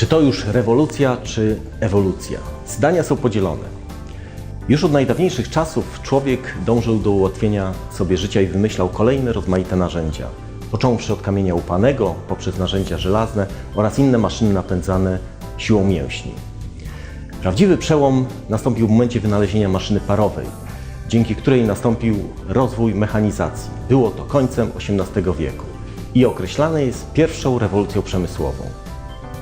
Czy to już rewolucja, czy ewolucja? Zdania są podzielone. Już od najdawniejszych czasów człowiek dążył do ułatwienia sobie życia i wymyślał kolejne rozmaite narzędzia. Począwszy od kamienia upanego, poprzez narzędzia żelazne oraz inne maszyny napędzane siłą mięśni. Prawdziwy przełom nastąpił w momencie wynalezienia maszyny parowej, dzięki której nastąpił rozwój mechanizacji. Było to końcem XVIII wieku i określane jest pierwszą rewolucją przemysłową.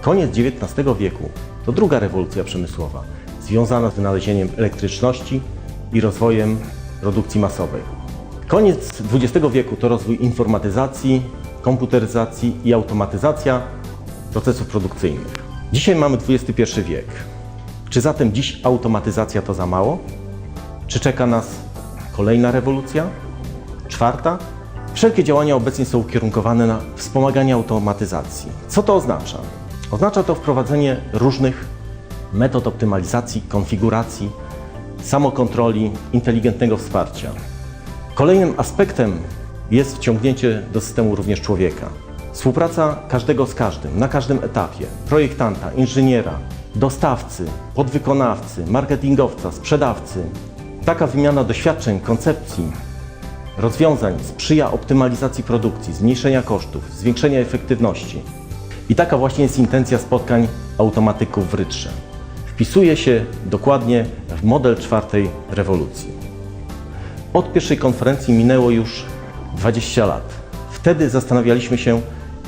Koniec XIX wieku to druga rewolucja przemysłowa, związana z wynalezieniem elektryczności i rozwojem produkcji masowej. Koniec XX wieku to rozwój informatyzacji, komputeryzacji i automatyzacja procesów produkcyjnych. Dzisiaj mamy XXI wiek. Czy zatem dziś automatyzacja to za mało? Czy czeka nas kolejna rewolucja? Czwarta? Wszelkie działania obecnie są ukierunkowane na wspomaganie automatyzacji. Co to oznacza? Oznacza to wprowadzenie różnych metod optymalizacji, konfiguracji, samokontroli, inteligentnego wsparcia. Kolejnym aspektem jest wciągnięcie do systemu również człowieka. Współpraca każdego z każdym, na każdym etapie projektanta, inżyniera, dostawcy, podwykonawcy, marketingowca, sprzedawcy. Taka wymiana doświadczeń, koncepcji, rozwiązań sprzyja optymalizacji produkcji, zmniejszenia kosztów, zwiększenia efektywności. I taka właśnie jest intencja spotkań automatyków w Rytrze. Wpisuje się dokładnie w model czwartej rewolucji. Od pierwszej konferencji minęło już 20 lat. Wtedy zastanawialiśmy się,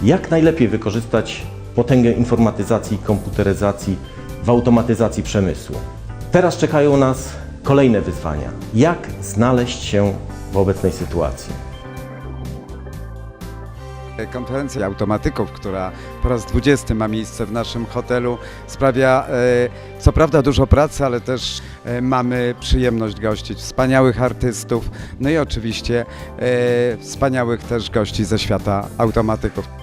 jak najlepiej wykorzystać potęgę informatyzacji komputeryzacji w automatyzacji przemysłu. Teraz czekają nas kolejne wyzwania. Jak znaleźć się w obecnej sytuacji? Konferencja automatyków, która po raz 20 ma miejsce w naszym hotelu, sprawia e, co prawda dużo pracy, ale też e, mamy przyjemność gościć wspaniałych artystów, no i oczywiście e, wspaniałych też gości ze świata automatyków.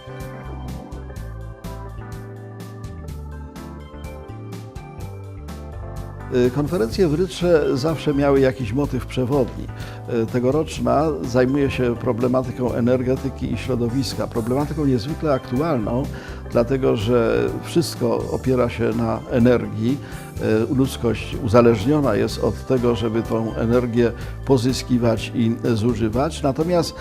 Konferencje w Rytrze zawsze miały jakiś motyw przewodni. Y, Tegoroczna zajmuje się problematyką energetyki i środowiska, problematyką niezwykle aktualną, dlatego że wszystko opiera się na energii. Y, Ludzkość uzależniona jest od tego, żeby tą energię pozyskiwać i zużywać. Natomiast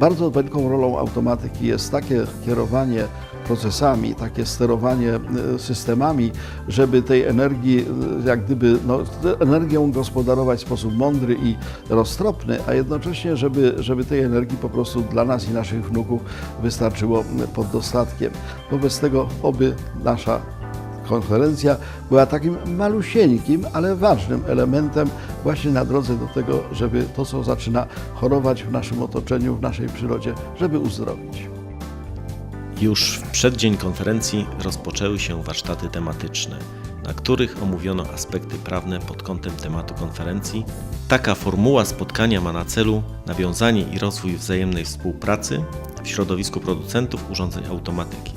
bardzo wielką rolą automatyki jest takie kierowanie procesami, takie sterowanie e, systemami, żeby tej energii, e, jak gdyby no, energią gospodarować w sposób mądry i roztropny, a jednocześnie, żeby, żeby tej energii po prostu dla nas i naszych wnuków wystarczyło pod dostatkiem. Wobec tego oby nasza konferencja była takim malusieńkim, ale ważnym elementem właśnie na drodze do tego, żeby to, co zaczyna chorować w naszym otoczeniu, w naszej przyrodzie, żeby uzdrowić. Już w przeddzień konferencji rozpoczęły się warsztaty tematyczne, na których omówiono aspekty prawne pod kątem tematu konferencji. Taka formuła spotkania ma na celu nawiązanie i rozwój wzajemnej współpracy w środowisku producentów urządzeń automatyki.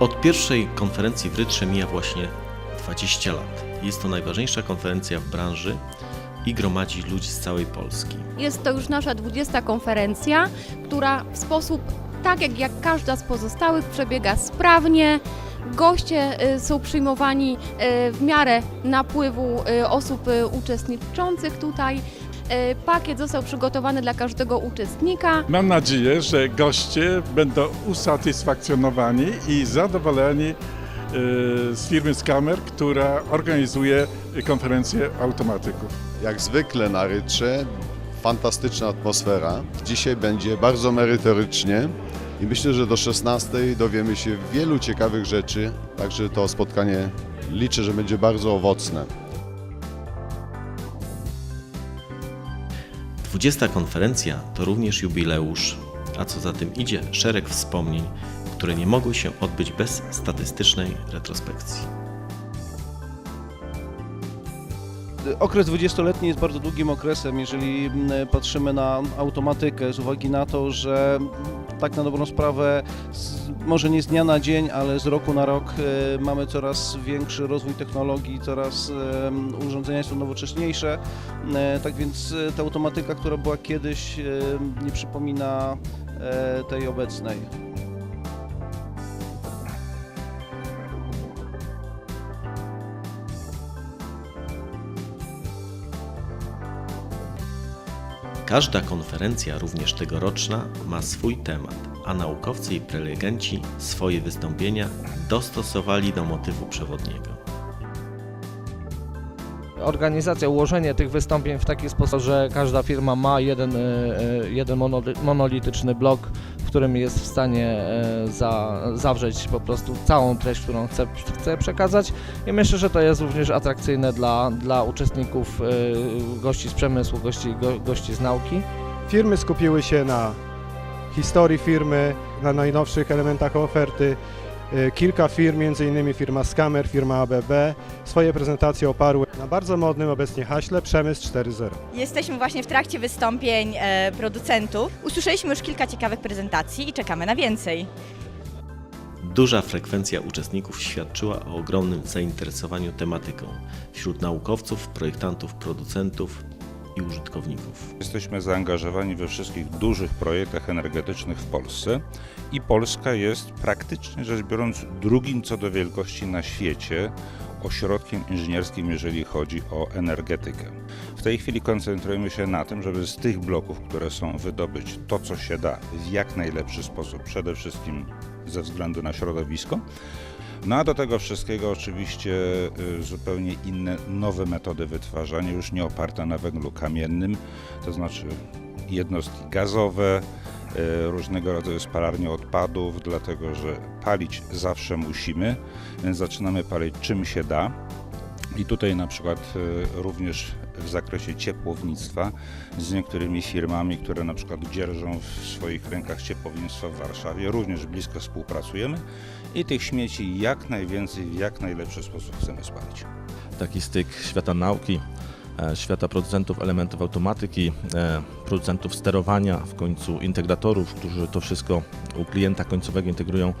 Od pierwszej konferencji w Rytrze mija właśnie 20 lat. Jest to najważniejsza konferencja w branży i gromadzi ludzi z całej Polski. Jest to już nasza 20. konferencja, która w sposób tak jak, jak każda z pozostałych przebiega sprawnie. Goście y, są przyjmowani y, w miarę napływu y, osób uczestniczących tutaj. Pakiet został przygotowany dla każdego uczestnika. Mam nadzieję, że goście będą usatysfakcjonowani i zadowoleni z firmy Skamer, która organizuje konferencję automatyków. Jak zwykle na Rytrze, fantastyczna atmosfera. Dzisiaj będzie bardzo merytorycznie i myślę, że do 16 dowiemy się wielu ciekawych rzeczy, także to spotkanie liczę, że będzie bardzo owocne. 20. konferencja to również jubileusz, a co za tym idzie, szereg wspomnień, które nie mogły się odbyć bez statystycznej retrospekcji. Okres 20-letni jest bardzo długim okresem, jeżeli mm, patrzymy na automatykę, z uwagi na to, że mm, tak na dobrą sprawę, może nie z dnia na dzień, ale z roku na rok e, mamy coraz większy rozwój technologii, coraz e, urządzenia są nowocześniejsze. E, tak więc ta automatyka, która była kiedyś, nie przypomina tej obecnej. Każda konferencja, również tegoroczna, ma swój temat, a naukowcy i prelegenci swoje wystąpienia dostosowali do motywu przewodniego. Organizacja, ułożenie tych wystąpień w taki sposób, że każda firma ma jeden, e, e, jeden monoli- monolityczny blok, którym jest w stanie e, za, zawrzeć po prostu całą treść, którą chce, chce przekazać i myślę, że to jest również atrakcyjne dla, dla uczestników, e, gości z przemysłu, gości, go, gości z nauki. Firmy skupiły się na historii firmy, na najnowszych elementach oferty. Y, Kilka firm, m.in. firma Skamer, firma ABB, swoje prezentacje oparły na bardzo modnym obecnie haśle Przemysł 4.0. Jesteśmy właśnie w trakcie wystąpień e, producentów. Usłyszeliśmy już kilka ciekawych prezentacji i czekamy na więcej. Duża frekwencja uczestników świadczyła o ogromnym zainteresowaniu tematyką wśród naukowców, projektantów, producentów i użytkowników. Jesteśmy zaangażowani we wszystkich dużych projektach energetycznych w Polsce i Polska jest praktycznie rzecz biorąc drugim co do wielkości na świecie ośrodkiem inżynierskim, jeżeli chodzi o energetykę. W tej chwili koncentrujemy się na tym, żeby z tych bloków, które są, wydobyć to, co się da w jak najlepszy sposób, przede wszystkim ze względu na środowisko. No a do tego wszystkiego oczywiście y, zupełnie inne, nowe metody wytwarzania, już nie oparte na węglu kamiennym, to znaczy jednostki gazowe, y, różnego rodzaju spalarnie odpadów, dlatego że palić zawsze musimy, więc zaczynamy palić czym się da. I tutaj na przykład y, również w zakresie ciepłownictwa z niektórymi firmami, które na przykład dzierżą w swoich rękach ciepłownictwo w Warszawie, również blisko współpracujemy i tych śmieci jak najwięcej, w jak najlepszy sposób chcemy spalić. taki styk świata nauki, świata producentów elementów automatyki, e, producentów sterowania, w końcu integratorów, którzy to wszystko u klienta końcowego integrują.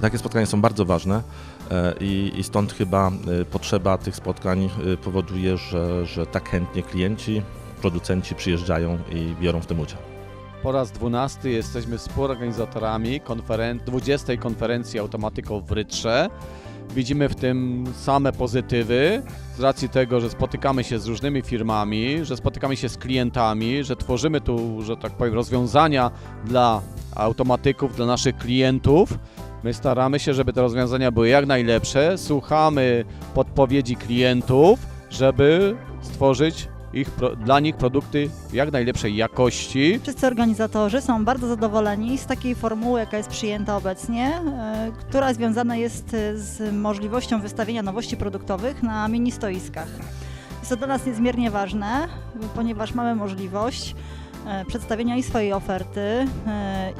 Takie spotkania są bardzo ważne e, i, stąd chyba e, potrzeba tych spotkań e, powoduje, że, że tak chętnie klienci, producenci przyjeżdżają i biorą w tym udział. Po raz 12 jesteśmy współorganizatorami konferen- 20. konferencji automatyków w Rytrze. Widzimy w tym same pozytywy z racji tego, że spotykamy się z różnymi firmami, że spotykamy się z klientami, że tworzymy tu, że tak powiem, rozwiązania dla automatyków, dla naszych klientów. My staramy się, żeby te rozwiązania były jak najlepsze. Słuchamy podpowiedzi klientów, żeby stworzyć ich, dla nich produkty jak najlepszej jakości. Wszyscy organizatorzy są bardzo zadowoleni z takiej formuły, jaka jest przyjęta obecnie, e, która związana jest e, z możliwością wystawienia nowości produktowych na mini stoiskach. Jest to dla nas niezmiernie ważne, ponieważ mamy możliwość e, przedstawienia i swojej oferty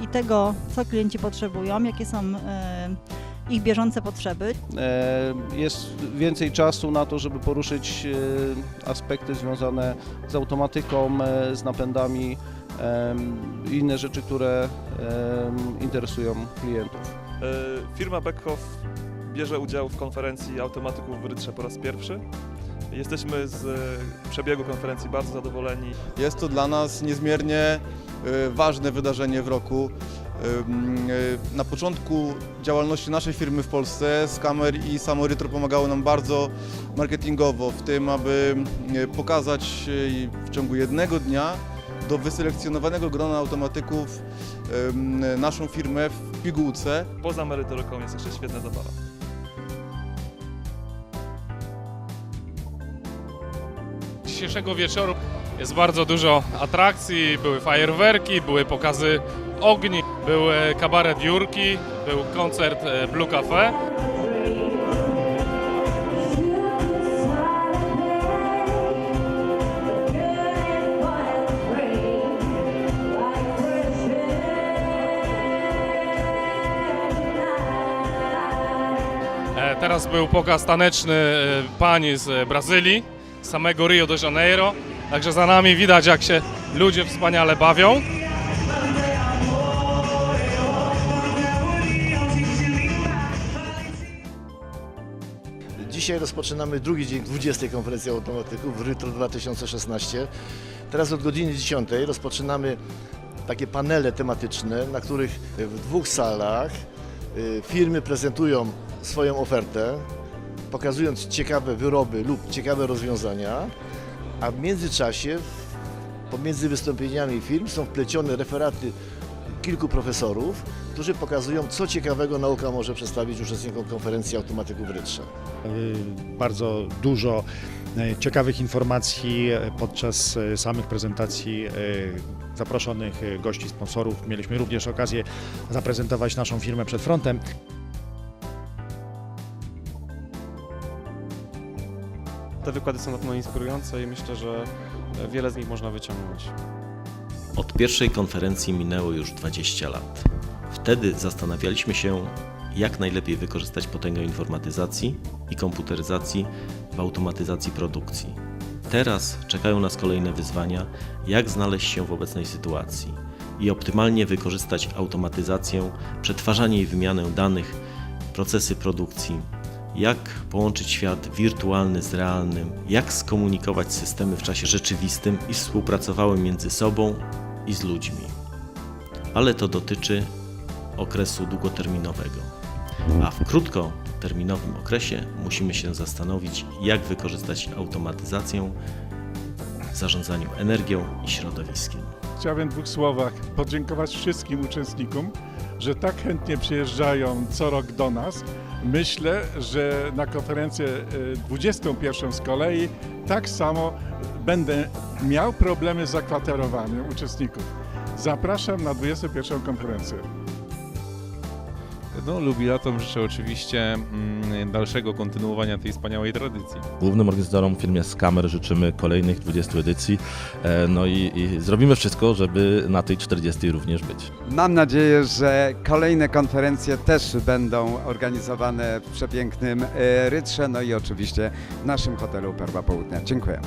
i tego, co klienci potrzebują, jakie są ich bieżące potrzeby. E, Jest więcej czasu na to, żeby poruszyć e, aspekty związane z automatyką, e, z napędami i inne rzeczy, które interesują klientów. Firma Beckhoff bierze udział w konferencji automatyków w Rytrze po raz pierwszy. Jesteśmy z przebiegu konferencji bardzo zadowoleni. Jest to dla nas niezmiernie ważne wydarzenie w roku. E, Na początku działalności naszej firmy w Polsce Skamer i samo Rytro pomagało nam bardzo marketingowo w tym, aby e, pokazać w ciągu jednego dnia do wyselekcjonowanego grona automatyków naszą firmę w pigułce. Poza merytoryką jest jeszcze świetna zabawa. Dzisiejszego wieczoru jest bardzo dużo atrakcji, były fajerwerki, były pokazy ogni, był e, kabaret Jurki, był koncert e, Blue Cafe. E, Teraz był pokaz taneczny pań z Brazylii, samego Rio de Janeiro. Także za nami widać, jak się ludzie wspaniale bawią. Dzisiaj rozpoczynamy drugi dzień 20. konferencji automatyków w Rytro 2016. Teraz od godziny 10 rozpoczynamy takie panele tematyczne, na których w dwóch salach y, firmy prezentują swoją ofertę, pokazując ciekawe wyroby lub ciekawe rozwiązania, a w międzyczasie Pomiędzy wystąpieniami firm są wplecione referaty kilku profesorów, którzy pokazują, co ciekawego nauka może przedstawić uczestnikom konferencji automatyków w Rytrze. Y, bardzo dużo y, ciekawych informacji y, podczas samych prezentacji zaproszonych gości, sponsorów. Mieliśmy również okazję zaprezentować naszą firmę przed frontem. Te wykłady są na pewno inspirujące i myślę, że wiele z nich można wyciągnąć. Od pierwszej konferencji minęło już 20 lat. Wtedy zastanawialiśmy się, jak najlepiej wykorzystać potęgę informatyzacji i komputeryzacji w automatyzacji produkcji. Teraz czekają nas kolejne wyzwania, jak znaleźć się w obecnej sytuacji i optymalnie wykorzystać automatyzację, przetwarzanie i wymianę danych, procesy produkcji, jak połączyć świat wirtualny z realnym, jak skomunikować systemy w czasie rzeczywistym i współpracowały między sobą i z ludźmi. Ale to dotyczy okresu długoterminowego. A w krótkoterminowym okresie musimy się zastanowić, jak wykorzystać automatyzację w zarządzaniu energią i środowiskiem. Chciałbym w dwóch słowach podziękować wszystkim uczestnikom, że tak chętnie przyjeżdżają co rok do nas. Myślę, że na konferencję y, 21 z kolei tak samo będę miał problemy z zakwaterowaniem uczestników. Zapraszam na 21 konferencję. No, jubilatom życzę oczywiście mm, dalszego kontynuowania tej wspaniałej tradycji. Głównym organizatorom firmie Skamer życzymy kolejnych 20 edycji, e, no i, i zrobimy wszystko, żeby na tej 40 również być. Mam nadzieję, że kolejne konferencje też będą organizowane w przepięknym y, Rytrze, no i oczywiście w naszym hotelu Perła Południa. Dziękuję.